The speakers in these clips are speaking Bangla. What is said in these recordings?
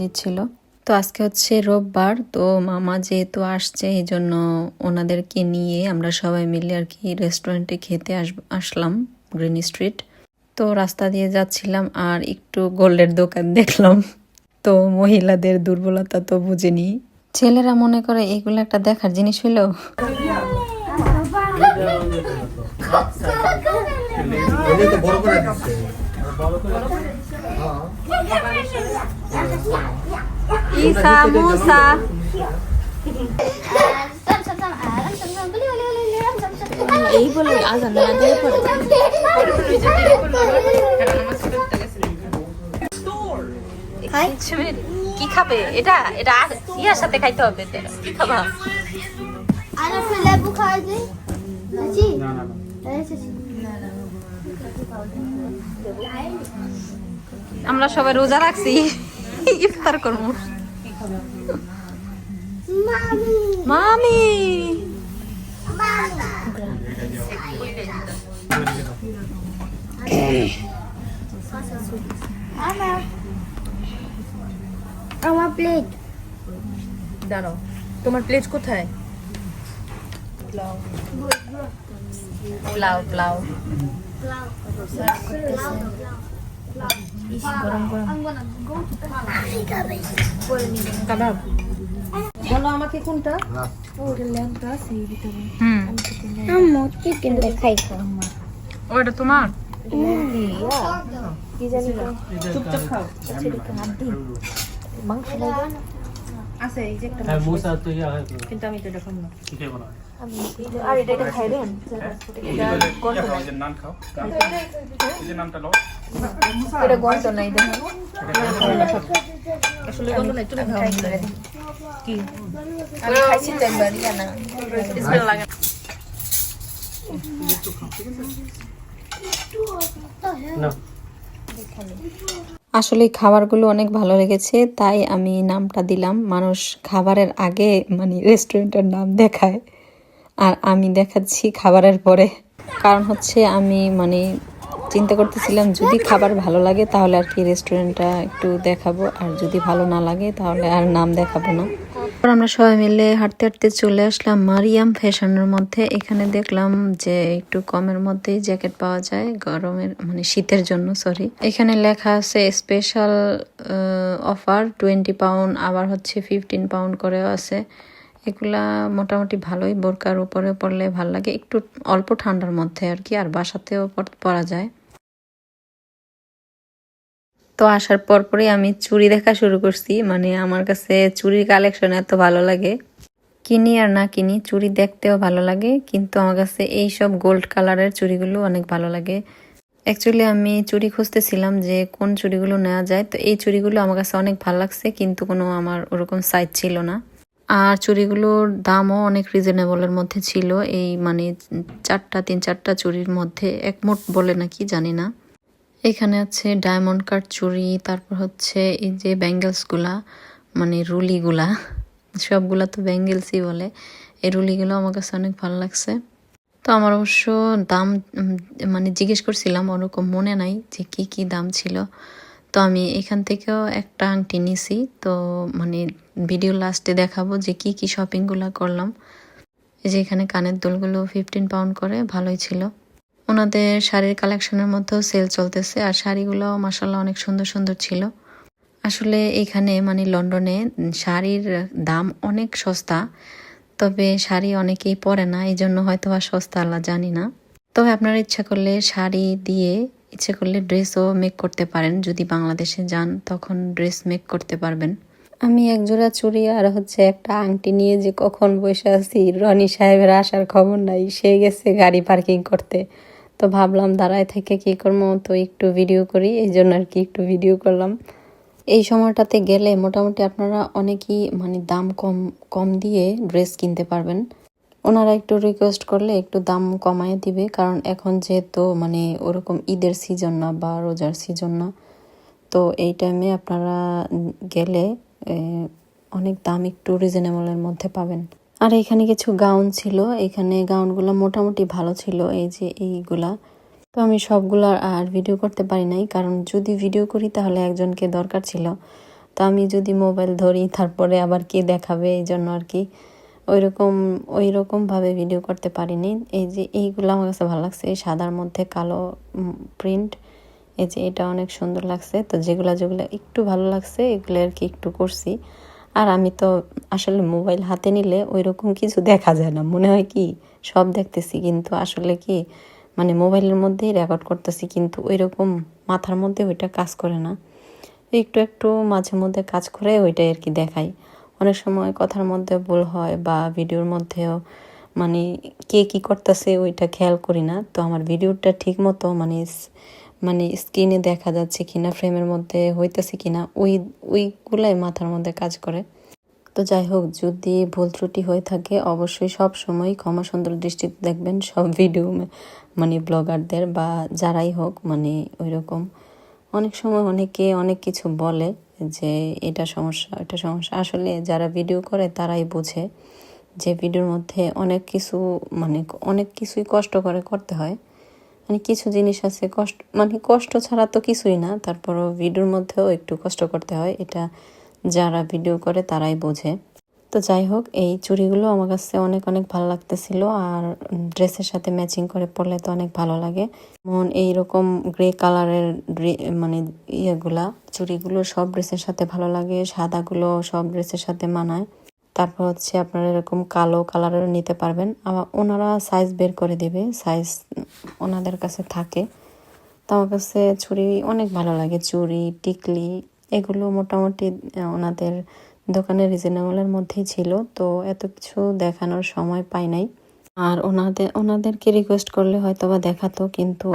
দিচ্ছিল। তো আজকে হচ্ছে রোববার তো মামা যেহেতু আসছে এই জন্য ওনাদেরকে নিয়ে আমরা সবাই মিলে আর কি রেস্টুরেন্টে খেতে আস আসলাম গ্রিন স্ট্রিট তো রাস্তা দিয়ে যাচ্ছিলাম আর একটু গোল্ডের দোকান দেখলাম। তো মহিলাদের দুর্বলতা তো বুঝেনি। ছেলেরা মনে করে এগুলো একটা দেখার জিনিস তো বড় করে দিচ্ছে ইসা মুসা এই বলে আজান না দিয়ে পড়ে। কি খাবে? এটা এটা ইয়ার সাথে খাইতে হবে। কি খাবা? আনা ফুল লেবু খাওয়া যায়। জি না না আমরা সবাই রোজা রাখছি। ইফতার করব মামি মামি আমার আমার প্লেট দাঁড়াও তোমার প্লেট কোথায়? পোলাও পোলাও কাবাব বলো আমাকে কোনটা? হুম আম্মু চিকেন দেখাই ওটা তোমার চুপচাপ খাও মাংস আছে এই যে একটা হ্যাঁ কিন্তু আমি তো এটা খাব না আর এটা এটা খাইবেন? নান খাও। এই নামটা লো এটা গন্ধ নাই দেখো। আসলে গন্ধ নাই তুমি খাও। কি? আমি খাইছি তো একবার ইয়া না বিসমিল্লাহ লাগে না। আসলে খাবারগুলো অনেক ভালো লেগেছে তাই আমি নামটা দিলাম। মানুষ খাবারের আগে মানে রেস্টুরেন্টের নাম দেখায়। আর আমি দেখাচ্ছি খাবারের পরে। কারণ হচ্ছে আমি মানে চিন্তা করতেছিলাম, যদি খাবার ভালো লাগে তাহলে আর কি রেস্টুরেন্টটা একটু দেখাবো, আর যদি ভালো না লাগে তাহলে আর নাম দেখাবো না। আমরা সবাই মিলে হাঁটতে হাঁটতে চলে আসলাম মারিয়াম ফ্যাশনের মধ্যে। এখানে দেখলাম যে একটু কমের মধ্যেই জ্যাকেট পাওয়া যায়, গরমের মানে শীতের জন্য সরি এখানে লেখা আছে স্পেশাল অফার টোয়েন্টি পাউন্ড আবার হচ্ছে ফিফটিন পাউন্ড করেও আছে। এগুলা মোটামুটি ভালোই, বোরকার উপরে পড়লে ভালো লাগে। একটু অল্প ঠান্ডার মধ্যে আর কি, আর বাসাতেও পরা যায়। তো আসার পর পরই আমি চুড়ি দেখা শুরু করছি। মানে আমার কাছে চুড়ির কালেকশন এত ভালো লাগে। কিনি আর না কিনি, চুড়ি দেখতেও ভালো লাগে। কিন্তু আমার কাছে এই সব গোল্ড কালারের চুড়িগুলো অনেক ভালো লাগে। অ্যাকচুয়ালি আমি চুড়ি খুঁজতেছিলাম যে কোন চুড়িগুলো নেওয়া যায়। তো এই চুড়িগুলো আমার কাছে অনেক ভালো লাগছে, কিন্তু কোনো আমার ওরকম সাইজ ছিল না। আর চুড়িগুলোর দামও অনেক রিজনেবলের মধ্যে ছিল। এই মানে চারটা, তিন চারটা চুড়ির মধ্যে, একমোট বলে নাকি, জানি না। এখানে আছে ডায়মন্ড কাট চুড়ি, তারপর হচ্ছে এই যে ব্যাঙ্গেলসগুলা মানে রুলিগুলা, সবগুলা তো ব্যাঙ্গেলসই বলে। এই রুলিগুলো আমার কাছে অনেক ভালো লাগছে। তো আমার অবশ্য দাম মানে জিজ্ঞেস করছিলাম, ওরকম মনে নাই যে কি কি দাম ছিল। তো আমি এখান থেকেও একটা আংটি নিছি। তো মানে ভিডিও লাস্টে দেখাবো যে কি কি শপিংগুলো করলাম। এই যে এখানে কানের দুলগুলো ফিফটিন পাউন্ড করে, ভালোই ছিল। ওনাদের শাড়ির কালেকশনের মধ্যেও সেল চলতেছে আর শাড়িগুলো মাসাল্লাহ অনেক সুন্দর সুন্দর ছিল। আসলে এখানে মানে লন্ডনে শাড়ির দাম অনেক সস্তা, তবে শাড়ি অনেকেই পরে না এই জন্য হয়তো বা সস্তা, আল্লাহ জানি না। তবে আপনারা ইচ্ছা করলে শাড়ি দিয়ে ইচ্ছে করলে ড্রেসও মেক করতে পারেন। যদি বাংলাদেশে যান, তখন ড্রেস মেক করতে পারবেন। আমি এক জোড়া আর হচ্ছে একটা আংটি নিয়ে যে কখন বসে আছি, রনি সাহেবের আসার খবর নাই, সে গেছে গাড়ি পার্কিং করতে। তো ভাবলাম দাঁড়ায় থেকে কি করব, তো একটু ভিডিও করি, এই জন্য আর কি একটু ভিডিও করলাম। এই সময়টাতে গেলে মোটামুটি আপনারা অনেকই মানে দাম কম কম দিয়ে ড্রেস কিনতে পারবেন। ওনারা একটু রিকোয়েস্ট করলে একটু দাম কমায় দিবে, কারণ এখন যেহেতু মানে ওরকম ঈদের সিজন না বা রোজার সিজন না, তো এই টাইমে আপনারা গেলে অনেক দাম একটু রিজনেবলের মধ্যে পাবেন। আর এখানে কিছু গাউন ছিল। এখানে গাউনগুলো মোটামুটি ভালো ছিল এই যে এইগুলা। তো আমি সবগুলো আর ভিডিও করতে পারি নাই, কারণ যদি ভিডিও করি তাহলে একজনকে দরকার ছিল। তো আমি যদি মোবাইল ধরি, তারপরে আবার কে দেখাবে এই জন্য আর কি। ওইরকম ওই রকমভাবে ভিডিও করতে পারিনি। এই যে এইগুলো আমার কাছে ভালো লাগছে। এই সাদার মধ্যে কালো প্রিন্ট এই যে এটা অনেক সুন্দর লাগছে। তো যেগুলো যেগুলো একটু ভালো লাগছে, এগুলো আর কি একটু করছি। আর আমি তো আসলে মোবাইল হাতে নিলে ওই রকম কিছু দেখা যায় না। মনে হয় কি, সব দেখতেছি কিন্তু আসলে কি মানে মোবাইলের মধ্যেই রেকর্ড করতেছি কিন্তু ওই রকম মাথার মধ্যে ওইটা কাজ করে না। একটু একটু মাঝে মধ্যে কাজ করে ওইটাই আর কি দেখাই। অনেক সময় কথার মধ্যে ভুল হয় বা ভিডিওর মধ্যেও মানে কে কি করতেছে ওইটা খেয়াল করি না। তো আমার ভিডিওটা ঠিক মতো মানে মানে স্ক্রিনে দেখা যাচ্ছে কিনা ফ্রেমের মধ্যে হইতেছে কিনা, ওই, ওইগুলাই মাথার মধ্যে কাজ করে। তো যাই হোক, যদি ভুল ত্রুটি হয়ে থাকে, অবশ্যই সব সময় ক্ষমা সুন্দর দৃষ্টিতে দেখবেন সব ভিডিও মানে ব্লগারদের বা যারাই হোক মানে ওই রকম অনেক সময় অনেকে অনেক কিছু বলে যে, এটা সমস্যা এটা সমস্যা। আসলে যারা ভিডিও করে, তারাই বোঝে যে ভিডিওর মধ্যে অনেক কিছু মানে অনেক কিছুই কষ্ট করে, করতে হয়। মানে কিছু জিনিস আছে, কষ্ট মানে কষ্ট ছাড়া তো কিছুই না। তারপরও ভিডিওর মধ্যেও একটু কষ্ট করতে হয়। এটা যারা ভিডিও করে তারাই বোঝে। তো যাই হোক, এই চুড়িগুলো আমার কাছে অনেক অনেক ভালো লাগতেছিল। আর ড্রেসের সাথে ম্যাচিং করে পরলে তো অনেক ভালো লাগে। যেমন এইরকম গ্রে কালারের মানে ইয়েগুলা, চুড়িগুলো সব ড্রেসের সাথে ভালো লাগে। সাদাগুলো সব ড্রেসের সাথে মানায়। তারপর হচ্ছে আপনারা এরকম কালো কালারের নিতে পারবেন। আবার ওনারা সাইজ বের করে দেবে সাইজ ওনাদের কাছে থাকে। তো আমার কাছে চুড়ি অনেক ভালো লাগে, চুড়ি, টিকলি, এগুলো মোটামুটি ওনাদের দোকানের রিজনেবলের মধ্যেই ছিল। তো এত কিছু দেখানোর সময় পাই নাই। আর ওনাদের, ওনাদেরকে রিকোয়েস্ট করলে হয়তো বা দেখাতো, কিন্তু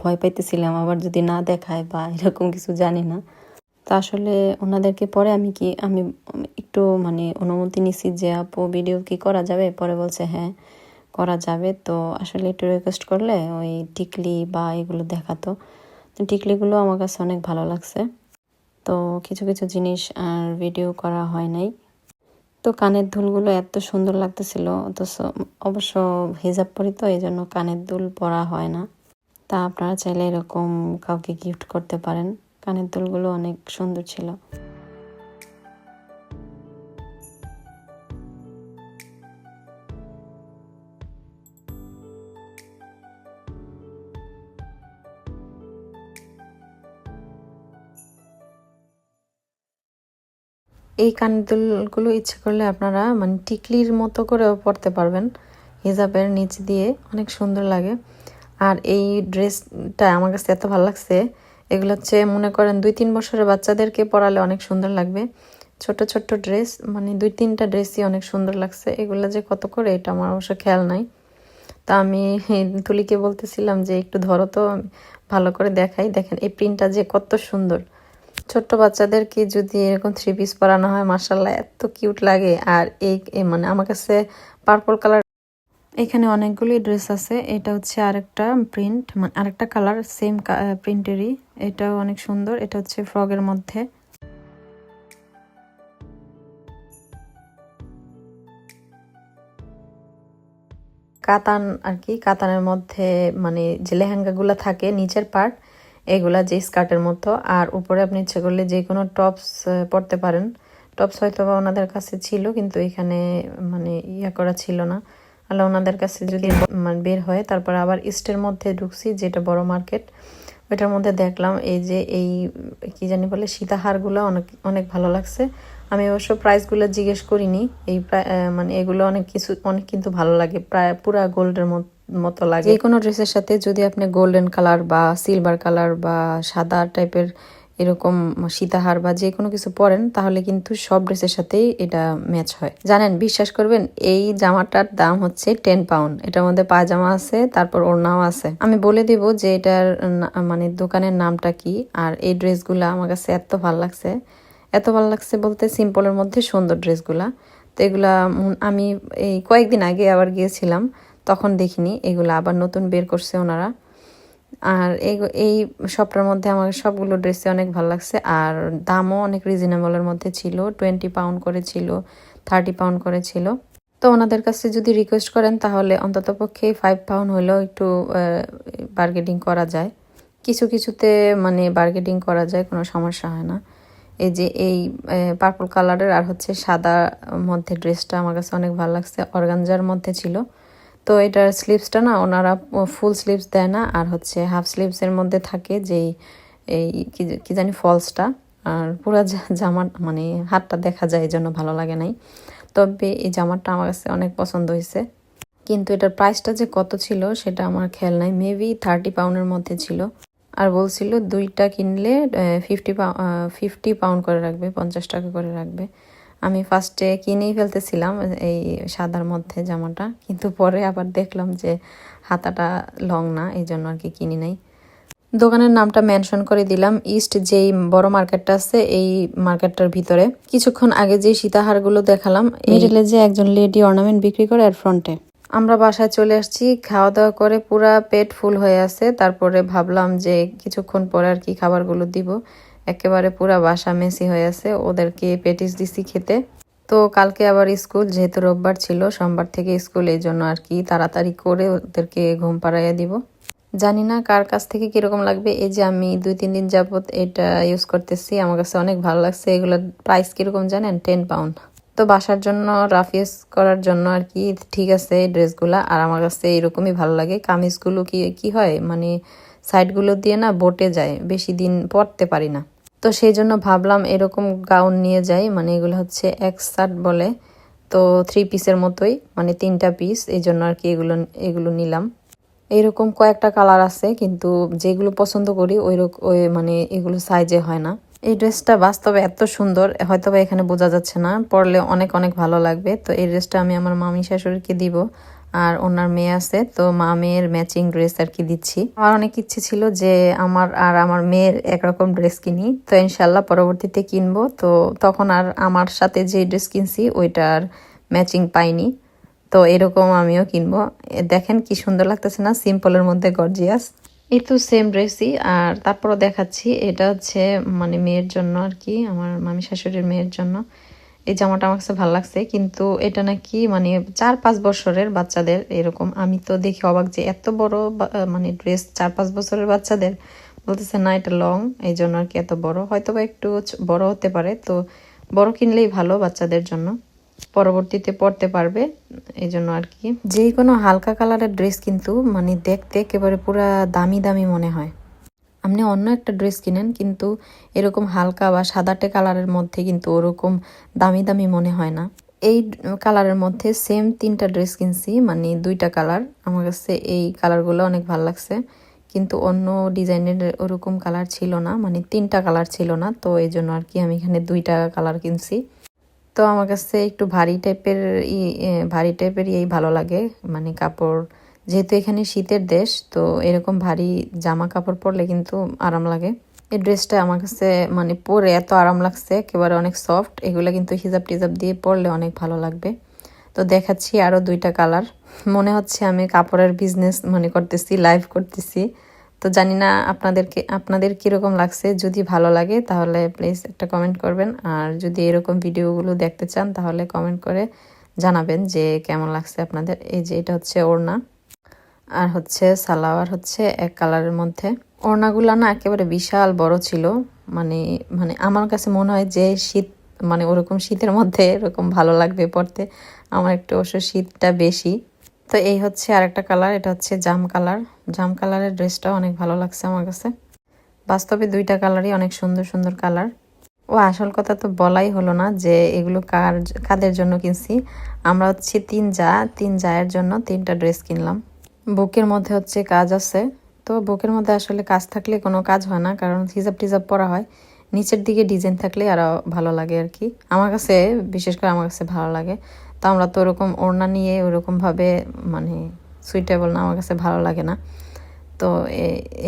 ভয় পাইতেছিলাম। আবার যদি না দেখায় বা এরকম কিছু জানি না। তো আসলে ওনাদেরকে পরে আমি কি, আমি একটু মানে অনুমতি নিছি যে, আপু ভিডিও কি করা যাবে? পরে বলছে হ্যাঁ করা যাবে। তো আসলে একটু রিকোয়েস্ট করলে ওই টিকলি বা এগুলো দেখাতো। তো টিকলিগুলো আমার কাছে অনেক ভালো লাগছে। তো কিছু কিছু জিনিস আর ভিডিও করা হয় নাই। তো কানের দুলগুলো এত সুন্দর লাগতেছিল, অথচ অবশ্য হিজাব পরি তো, এই জন্য কানের দুল পরা হয় না। তা আপনারা চাইলে এরকম কাউকে গিফট করতে পারেন। কানের দুলগুলো অনেক সুন্দর ছিল। এই কানের দুলগুলো ইচ্ছে করলে আপনারা মানে টিকলির মতো করেও পরতে পারবেন। হিজাবের নিচ দিয়ে অনেক সুন্দর লাগে। আর এই ড্রেসটা আমার কাছে এত ভালো লাগছে এগুলো হচ্ছে, মনে করেন দুই তিন বছরের বাচ্চাদেরকে পরালে অনেক সুন্দর লাগবে। ছোট ছোট ড্রেস মানে দুই তিনটা ড্রেসই অনেক সুন্দর লাগছে। এগুলো যে কত করে, এটা আমার অবশ্য খেয়াল নাই। তা আমি তুলিকে বলতেছিলাম যে, একটু ধরো তো, ভালো করে দেখাই। দেখেন, এই প্রিন্টটা যে কত সুন্দর। ছোট্ট বাচ্চাদেরকে যদি এরকম থ্রি পিস পরানো হয় মার্শাল্লাহ এত কিউট লাগে। আর এই মানে আমার কাছে পার্পল কালার এখানে অনেকগুলি ড্রেস আছে। এটা হচ্ছে আরেকটা প্রিন্ট মানে আরেকটা কালার, সেম প্রিন্টেরই। এটাও অনেক সুন্দর। এটা হচ্ছে ফ্রগের মধ্যে। কাতান আর কি কাতানের মধ্যে মানে যে লেহেঙ্গাগুলো থাকে, নিচের পার্ট, এগুলা যে স্কার্টের মতো। আর উপরে আপনি ইচ্ছে করলে যে কোনো টপস পরতে পারেন। টপস হয়তো বা ওনাদের কাছে ছিল, কিন্তু এখানে মানে ইয়া করা ছিল না। আল্লাহ ওনাদের কাছে যদি মানে বের হয় তারপর আবার ইস্টের মধ্যে ঢুকছি যেটা বড় মার্কেট ওইটার মধ্যে দেখলাম এই যে এই কি জানি বলে সীতাহারগুলো অনেক অনেক ভালো লাগছে। আমি অবশ্য প্রাইসগুলো জিজ্ঞেস করিনি এই মানে এগুলো অনেক কিছু অনেক কিন্তু ভালো লাগে প্রায় পুরা গোল্ডের মতো লাগে। যে কোনো ড্রেসের সাথে যদি আপনি গোল্ডেন কালার বা সিলভার কালার বা সাদা টাইপের এরকম সীতাহার বা যে কোনো কিছু পরেন, তাহলে কিন্তু সব ড্রেসের সাথেই এটা ম্যাচ হয়। জানেন, বিশ্বাস করবেন, এই জামাটার দাম হচ্ছে টেন পাউন্ড এটার মধ্যে পায়জামা আছে, তারপর ওড়নাও আছে। আমি বলে দিব যে এটার মানে দোকানের নামটা কি, আর এই ড্রেসগুলো আমার কাছে এত ভালো লাগছে। এত ভালো লাগছে বলতে সিম্পলের মধ্যে সুন্দর ড্রেসগুলা। তো এগুলা আমি এই কয়েকদিন আগে আবার গিয়েছিলাম, তখন দেখিনি। এগুলো আবার নতুন বের করছে ওনারা। আর এই শপটার মধ্যে আমার সবগুলো ড্রেসে অনেক ভালো লাগছে। আর দামও অনেক রিজনেবলের মধ্যে ছিল। টোয়েন্টি পাউন্ড করে ছিল থার্টি পাউন্ড করে ছিল। তো ওনাদের কাছে যদি রিকোয়েস্ট করেন, তাহলে অন্তত পক্ষে ফাইভ পাউন্ড হলেও একটু বার্গেটিং করা যায়। কিছু কিছুতে মানে বার্গেটিং করা যায়, কোনো সমস্যা হয় না। এই যে এই পার্পল কালারের আর হচ্ছে সাদা মধ্যে ড্রেসটা আমার কাছে অনেক ভালো লাগছে। অর্গানজার মধ্যে ছিল। তো এটার স্লিভসটা না ওনারা ফুল স্লিভস দেয় না, আর হচ্ছে হাফ স্লিভসের মধ্যে থাকে যেই, এই কি জানি ফলসটা আর পুরো জা- জামা মানে হাতটা দেখা যায় এই জন্য ভালো লাগে নাই। তবে এই জামাটা আমার কাছে অনেক পছন্দ হয়েছে। কিন্তু এটার প্রাইসটা যে কত ছিল সেটা আমার খেয়াল নাই। মেবি থার্টি পাউন্ডের মধ্যে ছিল। আর বলছিল দুইটা কিনলে ফিফটি ফিফটি পাউন্ড করে রাখবে, পঞ্চাশ টাকা করে রাখবে। আমি ফার্স্টে কিনেই ফেলতেছিলাম এই সাদার মধ্যে জামাটা। কিন্তু পরে আবার দেখলাম যে হাতাটা লং না এই জন্য আর কি কিনি নাই। দোকানের নামটা মেনশন করে দিলাম ইস্ট যেই বড় মার্কেটটা আছে এই মার্কেটটার ভিতরে। কিছুক্ষণ আগে যে সীতাহারগুলো দেখালাম মিডিলে যে একজন লেডি অর্নামেন্ট বিক্রি করে আর ফ্রন্টে আমরা বাসায় চলে আসছি খাওয়া দাওয়া করে পুরা পেট ফুল হয়ে আছে। তারপরে ভাবলাম যে কিছুক্ষণ পরে আর কি খাবারগুলো দিব। একেবারে পুরা বাসা মেসি হয়ে আছে, ওদেরকে পেটিস দিছি খেতে। তো কালকে আবার স্কুল, যেহেতু রোববার ছিল, সোমবার থেকে স্কুল, এই জন্য আর কি তাড়াতাড়ি করে ওদেরকে ঘুম পাড়াইয়া দিব। জানি না কার কাছ থেকে কীরকম লাগবে, এই যে আমি দুই, তিন দিন যাবত এটা ইউজ করতেছি, আমার কাছে অনেক ভালো লাগছে, এগুলোর প্রাইস কীরকম জানেন? টেন পাউন্ড তো বাসার জন্য রাফ ইউজ করার জন্য আর কি, ঠিক আছে এই ড্রেসগুলা, আর আমার কাছে এরকমই ভালো লাগে। কামিজগুলো কি কি হয়? মানে সাইডগুলো দিয়ে না বটে যায়, বেশি দিন পরতে পারি না। তো সেই জন্য ভাবলাম এরকম গাউন নিয়ে যাই মানে এগুলো হচ্ছে এক শার্ট বলে। তো থ্রি পিসের মতোই মানে তিনটা পিস এই জন্য আর কি এগুলো এগুলো নিলাম। এরকম কয়েকটা কালার আছে, কিন্তু যেগুলো পছন্দ করি ওই ওই মানে এগুলো সাইজে হয় না। এই ড্রেসটা বাস্তবে এত সুন্দর হয়তো বা এখানে বোঝা যাচ্ছে না, পরলে অনেক অনেক ভালো লাগবে। তো এই ড্রেসটা আমি আমার মামি শাশুড়িকে দিব। আর ওনার মেয়ে আছে, তো মা মেয়ের ম্যাচিং ড্রেস আর কি দিচ্ছি। আমার অনেক ইচ্ছে ছিল যে আমার আর আমার মেয়ের একরকম ড্রেস কিনি, তো ইনশাল্লাহ পরবর্তীতে কিনবো। তো তখন আর আমার সাথে যে ড্রেস কিনছি ওইটার ম্যাচিং পাইনি। তো এরকম আমিও কিনবো। দেখেন কি সুন্দর লাগতেছে না, সিম্পলের মধ্যে গর্জিয়াস এই তো সেম ড্রেসই আর তারপরও দেখাচ্ছি, এটা হচ্ছে মানে মেয়ের জন্য আর কি, আমার মামি শাশুড়ির মেয়ের জন্য। এই জামাটা আমার কাছে ভালো লাগছে, কিন্তু এটা নাকি মানে চার পাঁচ বছরের বাচ্চাদের এরকম। আমি তো দেখি অবাক যে এত বড় মানে ড্রেস চার পাঁচ বছরের বাচ্চাদের। বলতেছে, না, এটা লং এই জন্য আর কি এত বড়। হয়তো বা একটু বড় হতে পারে, তো বড় কিনলেই ভালো বাচ্চাদের জন্য। পরবর্তীতে পড়তে পারবে, এই জন্য আর কি। যে কোনো হালকা কালারের ড্রেস কিন্তু মানে দেখতে একেবারে পুরা দামি দামি মনে হয়। আপনি অন্য একটা ড্রেস কিনেন, কিন্তু এরকম হালকা বা সাদাটে কালারের মধ্যে কিন্তু ওরকম দামি দামি মনে হয় না। এই কালারের মধ্যে সেম তিনটা ড্রেস কিনছি মানে দুইটা কালার। আমার কাছে এই কালারগুলো অনেক ভালো লাগছে। কিন্তু অন্য ডিজাইনের ওরকম কালার ছিল না মানে তিনটা কালার ছিল না, তো এই জন্য আর কি আমি এখানে দুইটা কালার কিনছি। তো আমার কাছে একটু ভারী টাইপের ই ভারী টাইপের এই ভালো লাগে মানে কাপড় যেহেতু এখানে শীতের দেশ, তো এরকম ভারী জামা কাপড় পরলে কিন্তু আরাম লাগে। এই ড্রেসটা আমার কাছে মানে পরে এত আরাম লাগছে, একেবারে অনেক সফট এগুলো কিন্তু হিজাব টিজাব দিয়ে পরলে অনেক ভালো লাগবে। তো দেখাচ্ছি আরও দুইটা কালার মনে হচ্ছে আমি কাপড়ের বিজনেস মানে করতেছি লাইভ করতেছি। তো জানি না আপনাদেরকে, আপনাদের কীরকম লাগছে। যদি ভালো লাগে তাহলে প্লিজ একটা কমেন্ট করবেন। আর যদি এরকম ভিডিওগুলো দেখতে চান তাহলে কমেন্ট করে জানাবেন যে কেমন লাগছে আপনাদের। এই যে এটা হচ্ছে ওড়না। আর হচ্ছে সালোয়ার হচ্ছে এক কালারের মধ্যে। ওড়নাগুলো না একেবারে বিশাল বড় ছিল। মানে মানে আমার কাছে মনে হয় যে শীত মানে ওরকম শীতের মধ্যে এরকম ভালো লাগবে পড়তে আমার একটু অবশ্য শীতটা বেশি। তো এই হচ্ছে আরেকটা কালার, এটা হচ্ছে জাম কালার। জাম কালারের ড্রেসটাও অনেক ভালো লাগছে আমার কাছে। বাস্তবে দুইটা কালারই অনেক সুন্দর সুন্দর কালার। ও, আসল কথা তো বলাই হলো না যে এগুলো কার, কাদের জন্য কিনছি। আমরা হচ্ছে তিন যা, তিন জায়ের জন্য তিনটা ড্রেস কিনলাম। বুকের মধ্যে হচ্ছে কাজ আছে। তো বুকের মধ্যে আসলে কাজ থাকলে কোনো কাজ হয় না, কারণ হিজাব টিজাব পরা হয়। নিচের দিকে ডিজাইন থাকলে আরও ভালো লাগে আর কি আমার কাছে, বিশেষ করে আমার কাছে ভালো লাগে। তো আমরা তো ওরকম ওড়না নিয়ে ওরকমভাবে মানে সুইটেবল না, আমার কাছে ভালো লাগে না। তো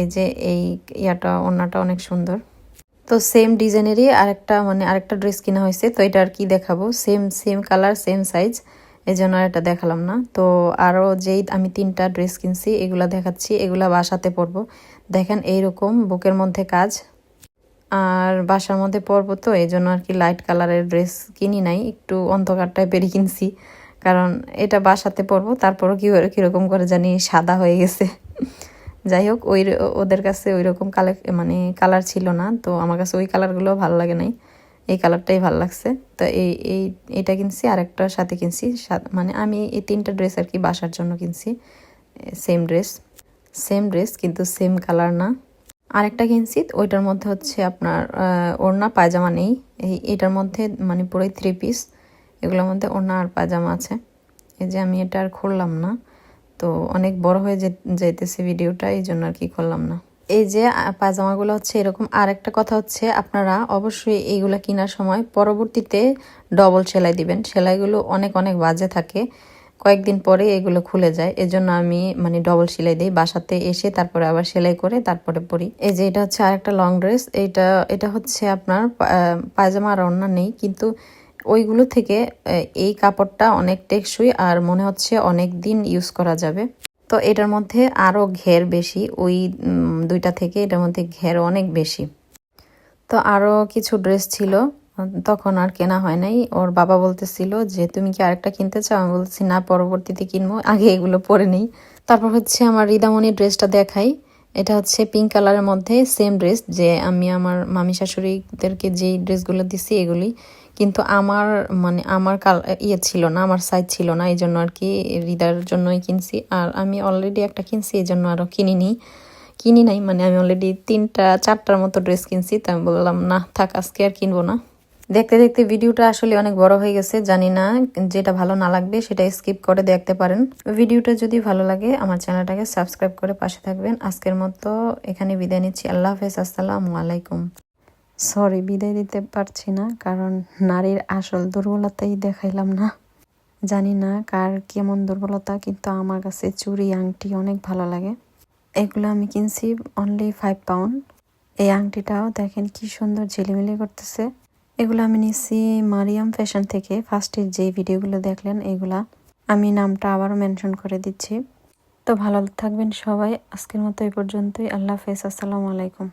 এই যে এই ইয়াটা, ওড়নাটা অনেক সুন্দর। তো সেম ডিজাইনেরই আরেকটা মানে আরেকটা ড্রেস কিনা হয়েছে, তো এটা আর কি দেখাবো। Same same colour same size এই জন্য আর এটা দেখালাম না। তো আরও যেই আমি তিনটা ড্রেস কিনছি, এগুলা দেখাচ্ছি, এগুলা বাসাতে পরবো। দেখেন এইরকম বুকের মধ্যে কাজ। আর বাসার মধ্যে পরবো তো এই জন্য আর কি লাইট কালারের ড্রেস কিনি নাই, একটু অন্ধকার টাইপেরই কিনছি। কারণ এটা বাসাতে পরবো, তারপরও কি কীরকম করে জানি সাদা হয়ে গেছে। যাই হোক, ওই ওদের কাছে ওই রকম মানে কালার ছিল না, তো আমার কাছে ওই কালারগুলো ভালো লাগে নাই। এই কালারটাই ভালো লাগছে। তো এই এই, এটা কিনছি আর একটার সাথে কিনছি। মানে আমি এই তিনটা ড্রেস আর কি বাসার জন্য কিনছি। সেম ড্রেস সেম ড্রেস কিন্তু সেম কালার না। আরেকটা কিনছি, ওইটার মধ্যে হচ্ছে আপনার ওড়না, পায়জামা নেই। এই, এটার মধ্যে মানে পুরোই থ্রি পিস এগুলোর মধ্যে ওড়না আর পায়জামা আছে। এই যে আমি এটা আর খুললাম না। তো অনেক বড় হয়ে যে- যাইতেছে ভিডিওটা, এই জন্য আর কি করলাম না। এই যে পায়জামাগুলো হচ্ছে এরকম আর একটা কথা হচ্ছে আপনারা অবশ্যই এইগুলা কেনার সময় পরবর্তীতে ডবল সেলাই দিবেন। সেলাইগুলো অনেক অনেক বাজে থাকে। কয়েকদিন পরে এগুলো খুলে যায়। এজন্য আমি মানে ডবল সেলাই দিই। বাসাতে এসে তারপরে আবার সেলাই করে তারপরে পরি। এই যে, এটা হচ্ছে আরেকটা লং ড্রেস এটা এটা হচ্ছে আপনার পায়জামা আর অন্য নেই। কিন্তু ওইগুলো থেকে এই কাপড়টা অনেক টেকসই আর মনে হচ্ছে অনেক দিন ইউজ করা যাবে। তো এটার মধ্যে আরও ঘের বেশি, ওই দুইটা থেকে এটার মধ্যে ঘের অনেক বেশি। তো আরও কিছু ড্রেস ছিল, তখন আর কেনা হয় নাই। ওর বাবা বলতেছিল যে, তুমি কি আরেকটা কিনতে চাও? আমি বলছি, না, পরবর্তীতে কিনবো, আগে এগুলো পরে নেই। তারপর হচ্ছে আমার রিদামণি ড্রেসটা দেখাই। এটা হচ্ছে পিঙ্ক কালারের মধ্যে সেম ড্রেস যে আমি আমার মামি শাশুড়িদেরকে যেই ড্রেসগুলো দিছি এগুলি কিন্তু আমার মানে আমার কাল ইয়ে ছিল না, আমার সাইজ ছিল না এই জন্য আর কি রিদার জন্যই কিনছি। আর আমি অলরেডি একটা কিনছি এই জন্য আরও কিনিনি। কিনি নাই মানে আমি অলরেডি তিনটা, চারটার মতো ড্রেস কিনছি, তো আমি বললাম, না, থাক, আজকে আর কিনবো না। দেখতে দেখতে ভিডিওটা আসলে অনেক বড় হয়ে গেছে, জানি না যেটা ভালো না লাগবে সেটা স্কিপ করে দেখতে পারেন। ভিডিওটা যদি ভালো লাগে, আমার চ্যানেলটাকে সাবস্ক্রাইব করে পাশে থাকবেন। আজকের মতো এখানে বিদায় নিচ্ছি। আল্লাহ হাফেজ, আসসালামু আলাইকুম। সরি বিদায় দিতে পারছি না, কারণ নারীর আসল দুর্বলতাই দেখাইলাম না। জানি না কার কেমন দুর্বলতা, কিন্তু আমার কাছে চুরি, আংটি অনেক ভালো লাগে। এগুলো আমি কিনছি অনলি ফাইভ পাউন্ড এই আংটিটাও দেখেন কি সুন্দর ঝিলিমিলি করতেছে। এগুলো আমি নিচ্ছি মারিয়াম ফ্যাশন থেকে। ফার্স্টে যে ভিডিওগুলো দেখলেন, এগুলা আমি নামটা আবারও মেনশন করে দিচ্ছি। তো ভালো থাকবেন সবাই। আজকের মতো এই পর্যন্তই। আল্লাহ হাফেজ। আসসালামু আলাইকুম।